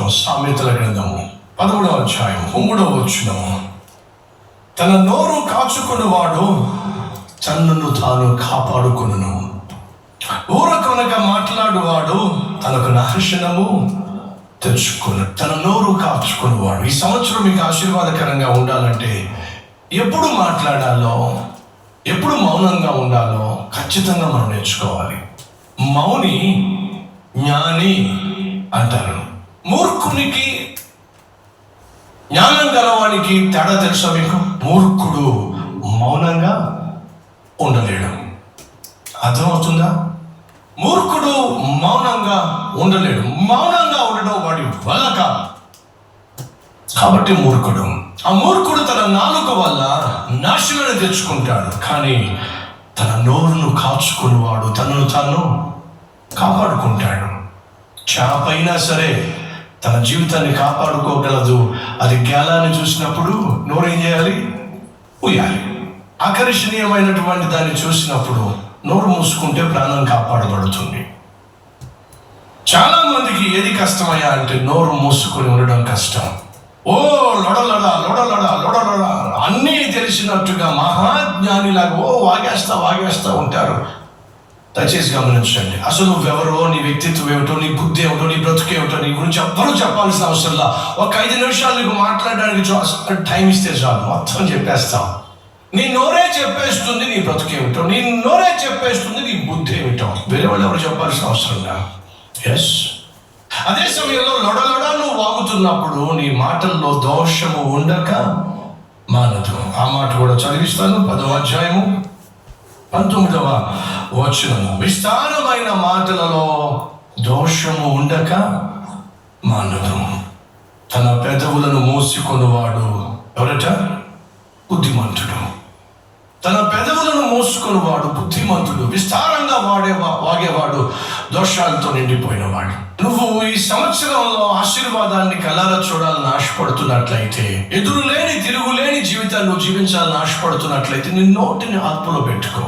నేర్చుకో సామెతల గ్రంథము. పదమూడవ అధ్యాయం మూడవ వచ్చినము తన నోరు కాచుకున్నవాడు తన్నును తాను కాపాడుకును ఊర కొనక మాట్లాడువాడు తనకు నాశనము తెచ్చుకును తన నోరు కాచుకున్నవాడు ఈ సంవత్సరం మీకు ఆశీర్వాదకరంగా ఉండాలంటే ఎప్పుడు మాట్లాడాలో ఎప్పుడు మౌనంగా ఉండాలో ఖచ్చితంగా మనం నేర్చుకోవాలి. మౌని జ్ఞాని అంటారు. మూర్ఖునికి జ్ఞానం గలవానికి తేడా తెలుసా మీకు? మూర్ఖుడు మౌనంగా ఉండలేడు. అర్థమవుతుందా? మూర్ఖుడు మౌనంగా ఉండలేడు. మౌనంగా ఉండడం వాడి వల్ల కాదు. కాబట్టి మూర్ఖుడు. ఆ మూర్ఖుడు తన నాలుక వల్ల నాశనాన్ని తెచ్చుకుంటాడు. కానీ తన నోరును కాచుకునేవాడు తనను తాను కాపాడుకుంటాడు. చేపైనా సరే తన జీవితాన్ని కాపాడుకోగలదు. అది గేలాన్ని చూసినప్పుడు నోరేం చేయాలి? ఉయ్యాలి. ఆకర్షణీయమైనటువంటి దాన్ని చూసినప్పుడు నోరు మూసుకుంటే ప్రాణం కాపాడబడుతుంది. చాలా మందికి ఏది కష్టమయ్యా అంటే నోరు మూసుకొని ఉండడం కష్టం. ఓ లొడలడ లొడలడ లొడలడ అన్నీ తెలిసినట్టుగా మహాజ్ఞానిలాగా ఓ వాగేస్తా వాగేస్తా ఉంటారు. దయచేసి గమనించండి. అసలు నువ్వెవరో నీ వ్యక్తిత్వం ఏమిటో నీ బుద్ధి ఏమిటో నీ బ్రతుకు ఏమిటో నీ గురించి ఎవ్వరూ చెప్పాల్సిన అవసరంలా ఒక ఐదు నిమిషాలు నీకు మాట్లాడడానికి టైం ఇస్తే చాలు. మొత్తం చెప్పేస్తాం. నీ నోరే చెప్పేస్తుంది నీ బ్రతుకు ఏమిటో నీ నోరే చెప్పేస్తుంది నీ బుద్ధి ఏమిటో. వేరే వాళ్ళు ఎవరు చెప్పాల్సిన అవసరంలా ఎస్ అదే సమయంలో లొడలొడ నువ్వు వాగుతున్నప్పుడు నీ మాటల్లో దోషము ఉండక మానదు. ఆ మాట కూడా చదివిస్తాను పదో అధ్యాయము. పంతొమ్మిదవ వచనము. విస్తారమైన మాటలలో దోషము ఉండక మానదు తన పెదవులను మోసుకొనివాడు ఎవరట? బుద్ధిమంతుడు. తన పెదవులను మోసుకొనివాడు బుద్ధిమంతుడు. విస్తారంగా వాడే వాగేవాడు దోషాలతో నిండిపోయినవాడు. నువ్వు ఈ సంవత్సరంలో ఆశీర్వాదాన్ని కలారా చూడాలని ఆశపడుతున్నట్లయితే ఎదురులేని తిరుగులేని జీవితాన్ని నువ్వు జీవించాలని ఆశపడుతున్నట్లయితే నీ నోటిని ఆత్మలో పెట్టుకో.